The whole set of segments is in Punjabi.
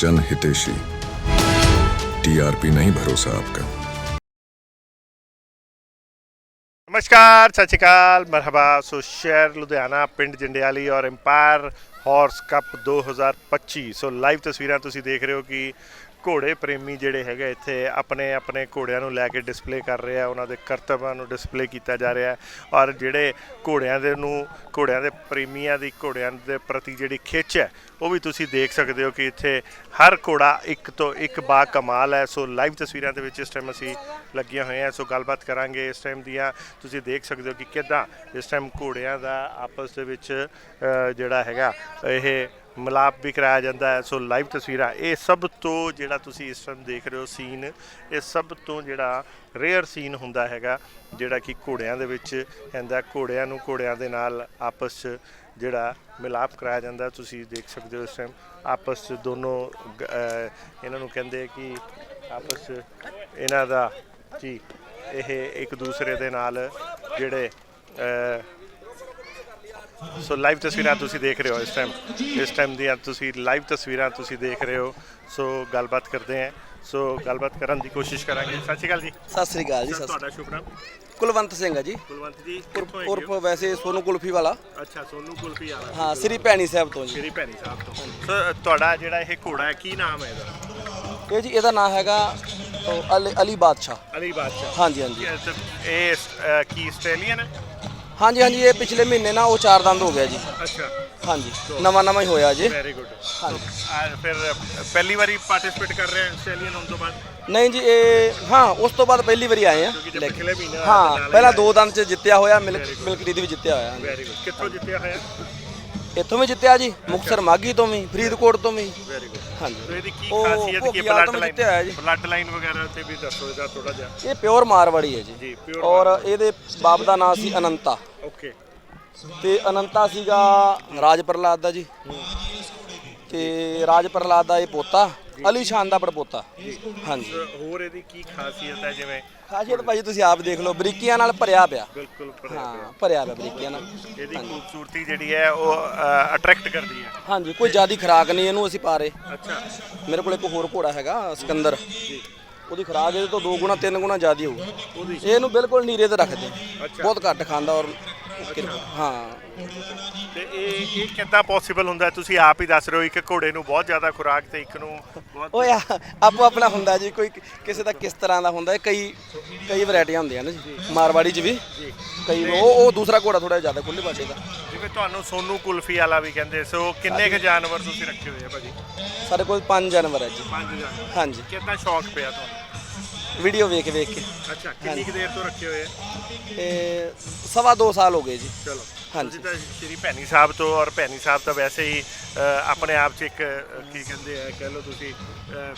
जन हितेशी टीआरपी नहीं भरोसा आपका ਨਮਸਕਾਰ ਸਤਿ ਸ਼੍ਰੀ ਅਕਾਲ ਮਰਹਬਾ ਸੋ ਸ਼ਹਿਰ ਲੁਧਿਆਣਾ ਪਿੰਡ ਜੰਡਿਆਲੀ ਔਰ empire horse cup 2025 so live ਤਸਵੀਰਾਂ ਤੁਸੀਂ ਦੇਖ ਰਹੇ ਹੋ ਕਿ ਘੋੜੇ ਪ੍ਰੇਮੀ ਜਿਹੜੇ ਹੈਗੇ ਇੱਥੇ ਆਪਣੇ ਆਪਣੇ ਘੋੜਿਆਂ ਨੂੰ ਲੈ ਕੇ ਡਿਸਪਲੇ ਕਰ ਰਹੇ ਆ, ਉਹਨਾਂ ਦੇ ਕਰਤੱਵਾਂ ਨੂੰ ਡਿਸਪਲੇ ਕੀਤਾ ਜਾ ਰਿਹਾ ਔਰ ਜਿਹੜੇ ਘੋੜਿਆਂ ਦੇ ਨੂੰ, ਘੋੜਿਆਂ ਦੇ ਪ੍ਰੇਮੀਆਂ ਦੀ, ਘੋੜਿਆਂ ਦੇ ਪ੍ਰਤੀ ਜਿਹੜੀ ਖਿੱਚ ਹੈ, ਉਹ ਵੀ ਤੁਸੀਂ ਦੇਖ ਸਕਦੇ ਹੋ ਕਿ ਇੱਥੇ ਹਰ ਘੋੜਾ ਇੱਕ ਤੋਂ ਇੱਕ ਬਾ ਕਮਾਲ ਹੈ। ਸੋ ਲਾਈਵ ਤਸਵੀਰਾਂ ਦੇ ਵਿੱਚ ਇਸ ਟਾਈਮ ਅਸੀਂ ਲੱਗੀਆਂ ਹੋਏ ਹਾਂ। ਸੋ ਗੱਲਬਾਤ ਕਰਾਂਗੇ ਇਸ ਟਾਈਮ ਦੀਆਂ। ਤੁਸੀਂ ਦੇਖ ਸਕਦੇ ਹੋ ਕਿ ਕਿੱਦਾਂ ਇਸ ਟਾਈਮ ਘੋੜਿਆਂ ਦਾ ਆਪਸ ਦੇ ਵਿੱਚ ਜਿਹੜਾ ਹੈਗਾ, ਇਹ ਮਿਲਾਪ ਵੀ ਕਰਾਇਆ ਜਾਂਦਾ ਹੈ। ਸੋ ਲਾਈਵ ਤਸਵੀਰਾਂ, ਇਹ ਸਭ ਤੋਂ ਜਿਹੜਾ ਤੁਸੀਂ ਇਸ ਟਾਈਮ ਦੇਖ ਰਹੇ ਹੋ ਸੀਨ ਇਹ ਸਭ ਤੋਂ ਜਿਹੜਾ ਰੇਅਰ ਸੀਨ ਹੁੰਦਾ ਹੈਗਾ, ਜਿਹੜਾ ਕਿ ਘੋੜਿਆਂ ਦੇ ਵਿੱਚ ਹੁੰਦਾ ਘੋੜਿਆਂ ਨੂੰ ਘੋੜਿਆਂ ਦੇ ਨਾਲ ਆਪਸ 'ਚ ਜਿਹੜਾ ਮਿਲਾਪ ਕਰਾਇਆ ਜਾਂਦਾ ਤੁਸੀਂ ਦੇਖ ਸਕਦੇ ਹੋ ਇਸ ਟਾਈਮ ਆਪਸ 'ਚ ਦੋਨੋਂ ਗ- ਇਹਨਾਂ ਨੂੰ ਕਹਿੰਦੇ ਕਿ ਆਪਸ 'ਚ ਇਹਨਾਂ ਦਾ ਜੀ, ਇਹ ਇੱਕ ਦੂਸਰੇ ਦੇ ਨਾਲ ਜਿਹੜੇ ਸੋ ਲਾਈਵ ਤਸਵੀਰਾਂ ਤੁਸੀਂ ਦੇਖ ਰਹੇ ਹੋ ਇਸ ਟਾਈਮ ਇਸ ਟਾਈਮ ਦੀਆਂ ਤੁਸੀਂ ਲਾਈਵ ਤਸਵੀਰਾਂ ਤੁਸੀਂ ਦੇਖ ਰਹੇ ਹੋ। ਸੋ ਗੱਲਬਾਤ ਕਰਦੇ ਹਾਂ। ਸੋ ਗੱਲਬਾਤ ਕਰਨ ਦੀ ਕੋਸ਼ਿਸ਼ ਕਰਾਂਗੇ। ਸਤਿ ਸ਼੍ਰੀ ਅਕਾਲ ਜੀ। ਸਤਿ ਸ੍ਰੀ ਅਕਾਲ ਜੀ ਸਰ ਤੁਹਾਡਾ ਸ਼ੁਭ ਨਾਮ? ਕੁਲਵੰਤ ਸਿੰਘ ਆ ਜੀ। ਕੁਲਵੰਤ ਜੀ ਉਰਫ ਕਿੱਥੋਂ ਹੈਗੇ ਉਰਫ ਹੋ? ਵੈਸੇ ਸੋਨੂ ਕੁਲਫੀ ਵਾਲਾ। ਅੱਛਾ ਸੋਨੂ ਕੁਲਫੀ ਵਾਲਾ। ਹਾਂ ਸ੍ਰੀ ਭੈਣੀ ਸਾਹਿਬ ਤੋਂ ਜੀ। ਸ਼੍ਰੀ ਭੈਣੀ ਸਾਹਿਬ ਤੋਂ। ਸੋ ਤੁਹਾਡਾ ਜਿਹੜਾ ਇਹ ਘੋੜਾ ਹੈ ਕੀ ਨਾਮ ਹੈ ਇਹਦਾ? ਇਹ ਜੀ ਇਹਦਾ ਨਾਮ ਹੈਗਾ ਅਲੀ ਅਲੀ ਬਾਦਸ਼ਾਹ। ਅਲੀ ਬਾਦਸ਼ਾਹ। ਹਾਂਜੀ ਹਾਂਜੀ। ਇਹ ਕੀ ਆਸਟ੍ਰੇਲੀਅਨ ਹੈ? ਹਾਂਜੀ ਹਾਂਜੀ ਇਹ ਪਿਛਲੇ ਮਹੀਨੇ ਨਾ ਉਹ ਚਾਰ ਦੰਦ ਹੋ ਗਿਆ ਜੀ। ਅੱਛਾ। ਹਾਂਜੀ ਨਵਾਂ ਨਵਾਂ ਹੀ ਹੋਇਆ ਜੀ। ਵੈਰੀ ਗੁੱਡ ਹਾਂਜੀ। ਫਿਰ ਪਹਿਲੀ ਵਾਰੀ ਪਾਰਟਿਸਿਪੇਟ ਕਰ ਰਹੇ ਆਸਟ੍ਰੇਲੀਅਨ ਹੋਣ ਤੋਂ ਬਾਅਦ? ਨਹੀਂ ਜੀ ਇਹ ਹਾਂ ਉਸ ਤੋਂ ਬਾਅਦ ਪਹਿਲੀ ਵਾਰੀ ਆਏ ਆ। ਪਿਛਲੇ ਮਹੀਨੇ ਹਾਂ ਪਹਿਲਾਂ ਦੋ ਦੰਦ ਚ ਜਿੱਤਿਆ ਹੋਇਆ ਮਿਲਕ ਮਿਲਕਰੀ ਦੀ ਵੀ ਜਿੱਤਿਆ ਹੋਇਆ। ਵੈਰੀ ਗੁੱਡ ਕਿੱਥੋਂ ਜਿੱਤਿਆ ਹੋਇਆ? ਇੱਥੋਂ ਵੀ ਜਿੱਤਿਆ ਜੀ ਮੁਕਤਸਰ ਮਾਗੀ ਤੋਂ ਵੀ ਫਰੀਦਕੋਟ ਤੋਂ ਵੀ। ਵੈਰੀ ਗੁੱਡ ਹਾਂਜੀ। ਸੋ ਇਹਦੀ ਕੀ ਉਹ ਖਾਸੀਅਤ ਕੀ ਭੋਗੀਆਲ ਬਲੱਡ ਤੋਂ ਲਾਈਨ ਜਿੱਤਿਆ ਹੋਇਆ ਜੀ। ਬਲੱਡ ਲਾਈਨ ਵਗੈਰਾ ਤੇ ਵੀ ਦੱਸੋ ਇਹਦਾ ਥੋੜਾ ਜਿਹਾ। ਇਹ ਪਿਓਰ ਮਾਰਵਾੜੀ ਹੈ ਜੀ। ਜੀ ਪਿਓਰ ਔਰ ਇਹਦੇ ਬਾਪ ਦਾ ਨਾਮ ਸੀ ਅਨੰਤਾ। ਓਕੇ। ਤੇ ਅਨੰਤਾ ਸੀਗਾ ਰਾਜ ਪ੍ਰਹਲਾਦ ਦਾ ਜੀ। ਤੇ ਰਾਜ ਪ੍ਰਹਲਾਦ ਦਾ ਇਹ ਪੋਤਾ। ਅਲੀ ਸ਼ਾਨ ਦਾ ਪੜਪੋਤਾ। ਹਾਂਜੀ। ਹੋਰ ਇਹਦੀ ਕੀ ਖਾਸੀਅਤ ਹੈ ਜਿਵੇਂ? ਖਾਸੀਅਤ ਭਾਜੀ ਤੁਸੀਂ ਆਪ ਦੇਖ ਲਓ ਬਰੀਕੀਆਂ ਨਾਲ ਭਰਿਆ ਪਿਆ। ਬਿਲਕੁਲ ਭਰਿਆ ਹਾਂ ਪਿਆ। ਭਰਿਆ ਪਿਆ ਬਰੀਕੀਆਂ ਨਾਲ। ਇਹਦੀ ਖੂਬਸੂਰਤੀ ਜਿਹੜੀ ਹੈ ਉਹ ਅਟਰੈਕਟ ਕਰਦੀ ਹੈ। ਹਾਂਜੀ ਕੋਈ ਜ਼ਿਆਦੀ ਖਰਾਕ ਨਹੀਂ ਇਹਨੂੰ ਅਸੀਂ ਪਾ ਰਹੇ। ਅੱਛਾ। ਮੇਰੇ ਕੋਲ ਇੱਕ ਹੋਰ ਘੋੜਾ ਹੈਗਾ ਸਿਕੰਦਰ। ਉਹਦੀ ਖਰਾਕ ਇਹਦੇ ਤੋਂ ਦੋ ਗੁਣਾ ਤਿੰਨ ਗੁਣਾ ਜ਼ਿਆਦੀ ਹੋਊ। ਇਹਨੂੰ ਬਿਲਕੁਲ ਨੀਰੇ ਤੇ ਰੱਖਦੇ। ਬਹੁਤ ਘੱਟ ਖਾਂਦਾ ਔਰ ਹਾਂ ਤੇ ਇਹ ਇਹ ਕਿੱਦਾਂ ਪੋਸੀਬਲ ਹੁੰਦਾ? ਹੈ? ਤੁਸੀਂ ਆਪ ਹੀ ਦੱਸ ਰਹੇ ਹੋ ਇੱਕ ਘੋੜੇ ਨੂੰ ਬਹੁਤ ਜ਼ਿਆਦਾ ਖੁਰਾਕ ਤੇ ਇੱਕ ਨੂੰ ਬਹੁਤ ਓਏ ਆ- ਆਪੋ ਆਪਣਾ ਹੁੰਦਾ ਜੀ ਕੋਈ ਕਿਸੇ ਦਾ ਕਿਸ ਤਰ੍ਹਾਂ ਦਾ ਹੁੰਦਾ ਹੈ ਕਈ ਕਈ ਵੈਰਾਈਟੀਆਂ ਹੁੰਦੀਆਂ ਨੇ ਜੀ ਮਾਰਵਾੜੀ 'ਚ ਵੀ। ਕਈ ਉਹ ਉਹ ਦੂਸਰਾ ਘੋੜਾ ਥੋੜਾ ਜ਼ਿਆਦਾ ਖੁੱਲੇ ਬਾਟੇ ਦਾ। ਜਿਵੇਂ ਤੁਹਾਨੂੰ ਸੋਨੂ ਕੁਲਫੀ ਵਾਲਾ ਵੀ ਕਹਿੰਦੇ ਸੋ ਕਿੰਨੇ ਕੁ ਜਾਨਵਰ ਤੁਸੀਂ ਰੱਖੇ ਹੋਏ ਆ ਭਾਜੀ? ਸਾਡੇ ਕੋਲ ਪੰਜ ਜਾਨਵਰ ਹੈ ਜੀ। ਪੰਜ ਜਾਨਵਰ। ਹਾਂਜੀ। ਕਿੰਨਾ ਸ਼ੌਕ ਪਿਆ ਤੁਹਾਨੂੰ? ਵੀਡੀਓ ਵੇਖ ਵੇਖ ਕੇ। ਅੱਛਾ ਕਿੰਨੀ ਕੁ ਦੇਰ ਤੋਂ ਰੱਖੇ ਹੋਏ ਆ? ਤੇ ਸਵਾ ਦੋ ਸਾਲ ਹੋ ਗਏ ਜੀ। ਚਲੋ ਹਾਂਜੀ। ਤੁਸੀਂ ਤਾਂ ਸ਼੍ਰੀ ਭੈਣੀ ਸਾਹਿਬ ਤੋਂ ਔਰ ਭੈਣੀ ਸਾਹਿਬ ਤਾਂ ਵੈਸੇ ਹੀ ਅ, ਆਪਣੇ ਆਪ 'ਚ ਇੱਕ ਅ, ਕੀ ਕਹਿੰਦੇ ਆ ਕਹਿ ਲਓ ਤੁਸੀਂ ਅ,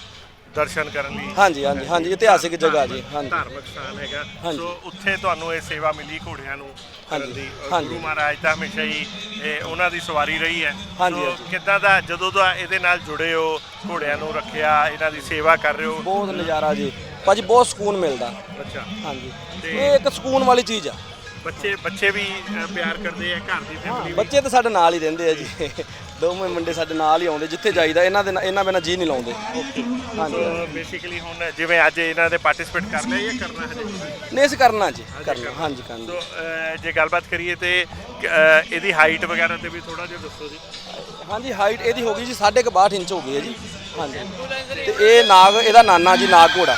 ਦਰਸ਼ਨ ਕਰਨ ਲਈ। ਹਾਂਜੀ ਹਾਂਜੀ ਹਾਂਜੀ ਇਤਿਹਾਸਿਕ ਜਗ੍ਹਾ ਜੀ ਹਾਂਜੀ। ਧਾਰਮਿਕ ਸਥਾਨ ਹੈਗਾ। ਹਾਂਜੀ। ਸੋ ਉੱਥੇ ਤੁਹਾਨੂੰ ਇਹ ਸੇਵਾ ਮਿਲੀ ਘੋੜਿਆਂ ਨੂੰ ਕਰਨ ਹਾਂਜੀ, ਦੀ। ਔਰ ਹਾਂਜੀ। ਗੁਰੂ ਮਹਾਰਾਜ ਤਾਂ ਹਮੇਸ਼ਾ ਹੀ ਇਹ ਉਹਨਾਂ ਦੀ ਸਵਾਰੀ ਰਹੀ ਹੈ। ਹਾਂਜੀ, ਸੋ ਹਾਂਜੀ। ਕਿੱਦਾਂ ਦਾ ਜਦੋਂ ਦਾ ਇਹਦੇ ਨਾਲ ਜੁੜੇ ਹੋ ਘੋੜਿਆਂ ਨੂੰ ਰੱਖਿਆ ਇਹਨਾਂ ਦੀ ਸੇਵਾ ਕਰ ਰਹੇ ਹੋ? ਬਹੁਤ ਨਜ਼ਾਰਾ ਜੀ। ਭਾਜੀ ਬਹੁਤ ਸਕੂਨ ਮਿਲਦਾ। ਅੱਛਾ। ਹਾਂਜੀ। ਇਹ ਇੱਕ ਸਕੂਨ ਵਾਲੀ ਚੀਜ਼ ਆ। ਬੱਚੇ ਬੱਚੇ ਵੀ ਅ, ਪਿਆਰ ਕਰਦੇ ਆ ਘਰ ਦੀ ਫੈਮਿਲੀ ਬੱਚੇ ਤਾਂ ਸਾਡੇ ਨਾਲ ਹੀ ਰਹਿੰਦੇ ਆ ਜੀ। ਦੋਵੇਂ ਮੁੰਡੇ ਸਾਡੇ ਨਾਲ ਹੀ ਆਉਂਦੇ ਜਿੱਥੇ ਜਾਈਦਾ ਇਹਨਾਂ ਦੇ ਨਾਲ- ਇਹਨਾਂ ਬਿਨਾਂ ਜੀ ਨਹੀਂ ਲਾਉਂਦੇ। ਹਾਂਜੀ। ਸੋ ਬੇਸਿਕਲੀ ਹੁਣ ਜਿਵੇਂ ਅੱਜ ਇਹਨਾਂ ਦੇ ਪਾਰਟਿਸਿਪੇਟ ਕਰ ਲਿਆ ਜਾਂ ਕਰਨਾ ਹਜੇ? ਨਹੀਂ ਅਸੀਂ ਕਰਨਾ ਜੀ ਕਰਨਾ ਹਾਂਜੀ ਕਰਨਾ। ਸੋ ਅ, ਜੇ ਗੱਲਬਾਤ ਕਰੀਏ ਤੇ ਅ, ਇਹਦੀ ਹਾਈਟ ਵਗੈਰਾ ਤੇ ਵੀ ਥੋੜਾ ਜਿਹਾ ਦੱਸੋ ਜੀ। ਹਾਂਜੀ ਹਾਈਟ ਇਹਦੀ ਹੋ ਗਈ ਜੀ 62 ਇੰਚ ਹੋ ਗਈ ਹੈ ਜੀ। ਹਾਂਜੀ। ਤੇ ਇਹ ਨਾਗ ਇਹਦਾ ਨਾਨਾ ਜੀ ਨਾਗ ਘੋੜਾ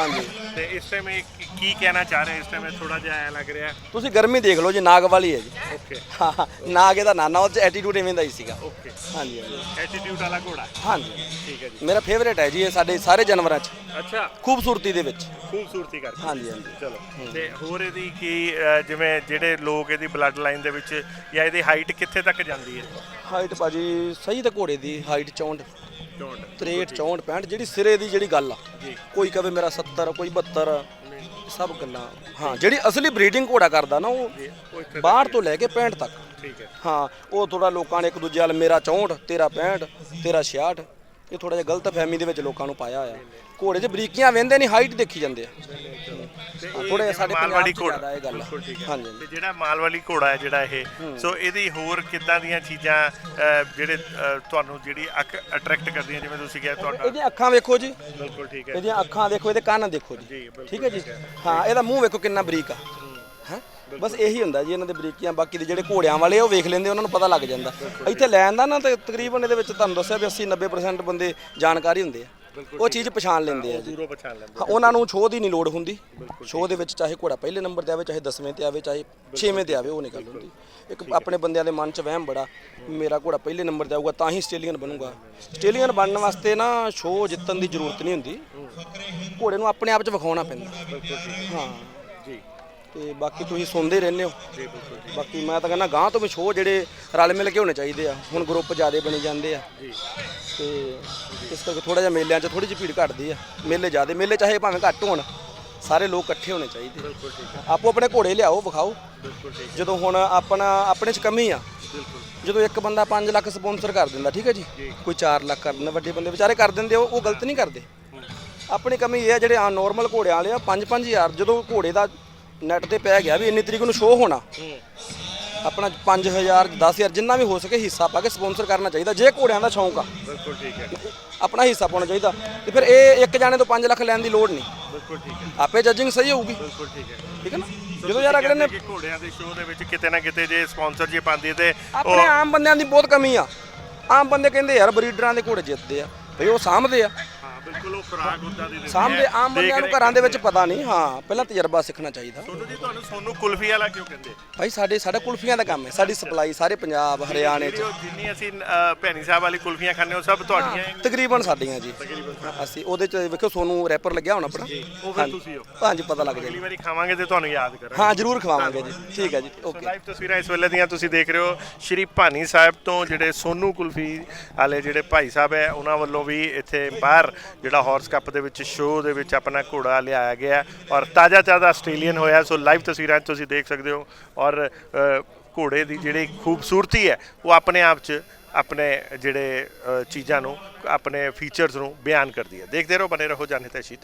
ਹਾਂਜੀ। ਤੇ ਇਸ ਟਾਈਮ ਇਹ ਕੀ- ਕੀ ਕਹਿਣਾ ਚਾਹ ਰਹੇ ਇਸ ਟਾਈਮ ਇਹ ਥੋੜਾ ਜਿਹਾ ਐ ਲੱਗ ਰਿਹਾ। ਤੁਸੀਂ ਗਰਮੀ ਦੇਖ ਲਓ ਜੀ ਨਾਗ ਵਾਲੀ ਹੈ ਜੀ। ਓਕੇ ਹਾਂ ਹਾਂ, ਨਾਗ ਇਹਦਾ ਨਾਨਾ ਉਹ ਚ ਐਟੀਟਿਊਡ ਇਵੇਂ ਦਾ ਹੀ ਸੀਗਾ। ਓਕੇ ਹਾਂਜੀ ਹਾਂਜੀ। ਐਟੀਟਿਊਡ ਵਾਲਾ ਘੋੜਾ। ਹਾਂਜੀ। ਠੀਕ ਹੈ ਜੀ। ਮੇਰਾ ਫੇਵਰੇਟ ਹੈ ਜੀ ਇਹ ਸਾਡੇ ਸਾਰੇ ਜਾਨਵਰਾਂ 'ਚ। ਅੱਛਾ। ਖੂਬਸੂਰਤੀ ਦੇ ਵਿੱਚ। ਖੂਬਸੂਰਤੀ ਕਰਕੇ। ਹਾਂਜੀ ਹਾਂਜੀ। ਚਲੋ। ਤੇ ਹੋਰ ਇਹਦੀ ਕੀ ਅ, ਜਿਵੇਂ ਜਿਹੜੇ ਲੋਕ ਇਹਦੀ ਬਲੱਡ ਲਾਈਨ ਦੇ ਵਿੱਚ ਜਾਂ ਇਹਦੀ ਹਾਈਟ ਕਿੱਥੇ ਤੱਕ ਜਾਂਦੀ ਹੈ? ਹਾਈਟ ਭਾਜੀ ਸਹੀ ਤਾਂ ਘੋੜੇ ਦੀ ਹਾਈਟ 64 ਚੌਂਟ 63 64 65 ਜਿਹੜੀ ਸਿਰੇ ਦੀ ਜਿਹੜੀ ਗੱਲ ਆ ਕੋਈ ਕਵੇ ਮੇਰਾ 70 ਕੋਈ 72 ਸਭ ਗੱਲਾਂ ਹਾਂ ਜਿਹੜੀ ਅਸਲੀ ਬਰੀਡਿੰਗ ਘੋੜਾ ਕਰਦਾ ਨਾ ਉਹ ਬਾਹਰ ਤੋਂ ਲੈ ਕੇ 65 ਤੱਕ। ਠੀਕ ਹੈ। ਹਾਂ ਉਹ ਥੋੜਾ ਲੋਕਾਂ ਨੇ ਇੱਕ ਦੂਜੇ ਨਾਲ ਮੇਰਾ 64 ਤੇਰਾ 65 ਤੇਰਾ 66 ਇਹ ਥੋੜਾ ਜਿਹਾ ਗਲਤ ਫਹਿਮੀ ਦੇ ਵਿੱਚ ਲੋਕਾਂ ਨੂੰ ਪਾਇਆ ਹੋਇਆ। ਘੋੜੇ 'ਚ ਬਰੀਕੀਆਂ ਵਹਿੰਦੇ ਨਹੀਂ ਹਾਈਟ ਦੇਖੀ ਜਾਂਦੇ ਆ। ਥੋੜਾ ਜਿਹਾ ਸਾਡੇ ਪੰਜਾਬ ਮਾਲਵਾੜੀ 'ਚ ਘੋੜਾ ਜ਼ਿਆਦਾ ਇਹ ਗੱਲ। ਹਾਂਜੀ। ਤੇ ਜਿਹੜਾ ਮਾਲਵਾੜੀ ਘੋੜਾ ਹੈ ਜਿਹੜਾ ਇਹ ਸੋ ਇਹਦੀ ਹੋਰ ਕਿੱਦਾਂ ਦੀਆਂ ਚੀਜ਼ਾਂ ਜਿਹੜੇ ਤੁਹਾਨੂੰ ਜਿਹੜੀ ਅੱਖ ਅਟਰੈਕਟ ਕਰਦੀਆਂ ਜਿਵੇਂ ਤੁਸੀਂ ਕਿਹਾ ਤੁਹਾਡਾ ਇਹਦੀਆਂ ਅੱਖਾਂ ਵੇਖੋ ਜੀ। ਬਿਲਕੁਲ ਠੀਕ ਹੈ। ਇਹਦੀਆਂ ਅੱਖਾਂ ਦੇਖੋ ਇਹਦੇ ਕੰਨ ਦੇਖੋ ਜੀ। ਠੀਕ ਹੈ ਜੀ। ਹਾਂ ਇਹਦਾ ਮੂੰਹ ਵੇਖੋ ਕਿੰਨਾ ਬਰੀਕ ਆ। ਹਾਂ? ਬਸ ਇਹੀ ਹੁੰਦਾ ਜੀ ਇਹਨਾਂ ਦੇ ਬਰੀਕੀਆਂ ਬਾਕੀ ਦੇ ਜਿਹੜੇ ਘੋੜਿਆਂ ਵਾਲੇ ਉਹ ਵੇਖ ਲੈਂਦੇ ਉਹਨਾਂ ਨੂੰ ਪਤਾ ਲੱਗ ਜਾਂਦਾ। ਇੱਥੇ ਲੈਣ ਦਾ ਨਾ ਤੇ ਤਕਰੀਬਨ ਇਹਦੇ ਵਿੱਚ ਤੁਹਾਨੂੰ ਦੱਸਿਆ ਵੀ 80 90% ਬੰਦੇ ਜਾਣਕਾਰੀ ਹੁੰਦੇ ਆ। ਉਹ ਚੀਜ਼ ਪਛਾਣ ਲੈਂਦੇ ਆ ਜੀ। ਦੂਰੋਂ ਪਛਾਣ ਲੈਂਦੇ ਹਾਂ, ਉਹਨਾਂ ਨੂੰ ਸ਼ੋਅ ਦੀ ਨਹੀਂ ਲੋੜ ਹੁੰਦੀ। ਸ਼ੋਅ ਦੇ ਵਿੱਚ ਚਾਹੇ ਘੋੜਾ ਪਹਿਲੇ ਨੰਬਰ ਤੇ ਆਵੇ ਚਾਹੇ 10ਵੇਂ ਤੇ ਆਵੇ ਚਾਹੇ 6ਵੇਂ ਤੇ ਆਵੇ ਉਹ ਨਹੀਂ ਗੱਲ ਹੁੰਦੀ। ਇੱਕ ਆਪਣੇ ਬੰਦਿਆਂ ਦੇ ਮਨ 'ਚ ਵਹਿਮ ਬੜਾ ਮੇਰਾ ਘੋੜਾ ਪਹਿਲੇ ਨੰਬਰ ਤੇ ਆਊਗਾ ਤਾਂ ਹੀ ਆਸਟ੍ਰੇਲੀਅਨ ਬਣੂਗਾ। ਆਸਟ੍ਰੇਲੀਅਨ ਬਣਨ ਵਾਸਤੇ ਨਾ ਸ਼ੋਅ ਜਿੱਤਣ ਦੀ ਜ਼ਰੂਰਤ ਨਹੀਂ ਹੁੰਦੀ। ਘੋੜੇ ਨੂੰ ਆਪਣੇ ਆਪ 'ਚ ਵਿਖਾਉਣਾ ਪੈਂਦਾ। ਹਾਂ। ਜੀ। ਤੇ ਬਾਕੀ ਤੁਸੀਂ ਸੁਣਦੇ ਰਹਿੰਦੇ ਹੋ। ਬਾਕੀ ਮੈਂ ਤਾਂ ਕਹਿੰਦਾ ਗਾਂ ਤੋਂ ਵੀ ਸ਼ੋਅ ਜਿਹੜੇ ਰਲ ਮਿਲ ਕੇ ਹੋਣੇ ਚਾਹੀਦੇ ਆ। ਹੁਣ ਗਰੁੱਪ ਜ਼ਿਆਦੇ ਬਣੀ ਜਾਂਦੇ ਆ। ਜੀ। ਤੇ ਇਸ ਕਰਕੇ ਥੋੜਾ ਜਿਹਾ ਮੇਲਿਆਂ 'ਚ ਥੋੜੀ ਜਿਹੀ ਭੀੜ ਘਟਦੀ ਆ। ਮੇਲੇ ਜ਼ਿਆਦੇ ਮੇਲੇ ਚਾਹੇ ਭਾਵੇਂ ਘੱਟ ਹੋਣ ਸਾਰੇ ਲੋਕ ਇਕੱਠੇ ਹੋਣੇ ਚਾਹੀਦੇ। ਬਿਲਕੁਲ ਠੀਕ ਹੈ ਆਪੋ ਆਪਣੇ ਘੋੜੇ ਲਿਆਓ ਵਿਖਾਓ। ਬਿਲਕੁਲ ਠੀਕ ਜਦੋਂ ਹੁਣ ਆਪਣਾ ਆਪਣੇ 'ਚ ਕਮੀ ਆ ਬਿਲਕੁਲ। ਜਦੋਂ ਇੱਕ ਬੰਦਾ 5 ਲੱਖ ਸਪਾਂਸਰ ਕਰ ਦਿੰਦਾ ਠੀਕ ਹੈ ਜੀ? ਕੋਈ 4 ਲੱਖ ਕਰ ਦਿੰਦਾ ਵੱਡੇ ਬੰਦੇ ਵਿਚਾਰੇ ਕਰ ਦਿੰਦੇ ਉਹ ਉਹ ਗਲਤ ਨਹੀਂ ਕਰਦੇ। ਆਪਣੀ ਕਮੀ ਇਹ ਹੈ ਜਿਹੜੇ ਆ ਨਾਰਮਲ ਘੋੜਿਆਂ ਵਾਲੇ ਆ 5-5000 ਜਦੋਂ ਘੋੜੇ ਦਾ ਨੈਟ ਤੇ ਪੈ ਗਿਆ ਵੀ ਇੰਨੀ ਤਰੀਕ ਨੂੰ ਸ਼ੋਅ ਹੋਣਾ। ਆਪਣਾ 5000 10000 ਜਿੰਨਾ ਵੀ ਹੋ ਸਕੇ ਹਿੱਸਾ ਪਾ ਕੇ ਸਪਾਂਸਰ ਕਰਨਾ ਚਾਹੀਦਾ ਜੇ ਘੋੜਿਆਂ ਦਾ ਸ਼ੌਂਕ ਆ। ਬਿਲਕੁਲ ਠੀਕ ਹੈ। ਆਪਣਾ ਹਿੱਸਾ ਪਾਉਣਾ ਚਾਹੀਦਾ। ਤੇ ਫਿਰ ਇਹ ਇੱਕ ਜਾਣੇ ਤੋਂ 5 ਲੱਖ ਲੈਣ ਦੀ ਲੋੜ ਨਹੀਂ। ਬਿਲਕੁਲ ਠੀਕ ਹੈ। ਆਪੇ ਜੱਜਿੰਗ ਸਹੀ ਹੋਊਗੀ। ਬਿਲਕੁਲ ਠੀਕ ਹੈ। ਠੀਕ ਹੈ ਨਾ? ਜਦੋਂ ਯਾਰ ਅਗਲੇ ਨੇ ਘੋੜਿਆਂ ਦੇ ਸ਼ੋਅ ਦੇ ਵਿੱਚ ਕਿਤੇ ਨਾ ਕਿਤੇ ਜੇ ਸਪਾਂਸਰ ਜੇ ਪਾਉਂਦੀ ਤੇ ਆਪਣੇ ਆਮ ਬੰਦਿਆਂ ਦੀ ਬਹੁਤ ਕਮੀ ਆ। ਆਮ ਬੰਦੇ ਕਹਿੰਦੇ ਯਾਰ ਬਰੀਡਰਾਂ ਦੇ ਘੋੜੇ ਜਿੱਤਦੇ ਆ। ਭਈ ਉਹ ਸਾਂਭਦੇ ਆ। ਉਹ ਖੁਰਾਕ ਦੀ ਦਿੰਦੀ ਸਾਂਭਦੇ ਹੈ। ਆਮ ਬੰਦਿਆਂ ਨੂੰ ਘਰਾਂ ਦੇ ਵਿੱਚ ਪਤਾ ਨਹੀਂ ਹਾਂ ਪਹਿਲਾਂ ਤਜਰਬਾ ਸਿੱਖਣਾ ਚਾਹੀਦਾ। ਸੋਨੂੰ ਜੀ ਤੁਹਾਨੂੰ ਸੋਨੂੰ ਕੁਲਫੀ ਵਾਲਾ ਕਿਉਂ ਕਹਿੰਦੇ? ਭਾਈ ਸਾਡੇ ਸਾਡਾ ਕੁਲਫੀਆਂ ਦਾ ਕੰਮ ਹੈ ਸਾਡੀ ਸਪਲਾਈ ਸਾਰੇ ਪੰਜਾਬ ਹਰਿਆਣੇ ਚ। ਉਹ ਜਿੰਨੀ ਅਸੀਂ ਅ, ਭੈਣੀ ਸਾਹਿਬ ਵਾਲੀ ਕੁਲਫੀਆਂ ਖਾਂਦੇ ਹੋ ਸਭ ਤੁਹਾਡੀਆਂ ਹੀ ਨੇ? ਤਕਰੀਬਨ ਸਾਡੀਆਂ ਜੀ। ਅਸੀਂ ਉਹਦੇ ਚ ਵੇਖੋ ਸੋਨੂੰ ਰੈਪਰ ਲੱਗਿਆ ਹੋਣਾ ਆਪਣਾ। ਉਹ ਫਿਰ ਤੁਸੀਂ ਹੋ। ਹਾਂਜੀ ਪਤਾ ਲੱਗ ਅਗਲੀ ਜਾਏਗਾ ਵਾਰੀ ਖਾਵਾਂਗੇ ਤੇ ਤੁਹਾਨੂੰ ਯਾਦ ਕਰਾਂਗੇ। ਹਾਂ ਜਰੂਰ ਖਵਾਵਾਂਗੇ ਜੀ। ਠੀਕ ਹੈ ਜੀ ਓਕੇ। ਲਾਈਵ ਤਸਵੀਰਾਂ ਇਸ ਵੇਲੇ ਦੀਆਂ ਤੁਸੀਂ ਦੇਖ ਰਹੇ ਹੋ। ਸ਼੍ਰੀ ਭਾਨੀ ਸਾਹਿਬ ਤੋਂ ਜਿਹੜੇ ਸੋਨੂ ਕੁਲਫੀ ਵਾਲੇ ਜਿਹੜੇ ਭਾਈ ਸਾਹਿਬ ਹੈ ਉਹਨਾਂ ਵੱਲੋਂ ਵੀ ਇੱਥੇ ਬਾਹਰ ਜਿਹੜਾ ਜਿਹੜਾ ਹਾਰਸ ਕੱਪ ਦੇ ਵਿੱਚ ਸ਼ੋਅ ਦੇ ਵਿੱਚ ਆਪਣਾ ਘੋੜਾ ਲਿਆਇਆ ਗਿਆ ਔਰ ਤਾਜ਼ਾ ਤਾਜ਼ਾ ਆਸਟ੍ਰੇਲੀਅਨ ਹੋਇਆ ਸੋ ਲਾਈਵ ਤਸਵੀਰਾਂ 'ਚ ਤੁਸੀਂ ਦੇਖ ਸਕਦੇ ਹੋ ਔਰ ਘੋੜੇ ਦੀ ਜਿਹੜੀ ਖੂਬਸੂਰਤੀ ਹੈ, ਉਹ ਆਪਣੇ ਆਪ 'ਚ ਆਪਣੇ ਜਿਹੜੇ ਚੀਜ਼ਾਂ ਨੂੰ, ਆਪਣੇ ਫੀਚਰਸ ਨੂੰ ਬਿਆਨ ਕਰਦੀ ਹੈ। ਦੇਖਦੇ ਰਹੋ ਬਨੇ ਰਹੋ, ਜਾਣੇ ਤੇ ਸ਼ੀਤਾ।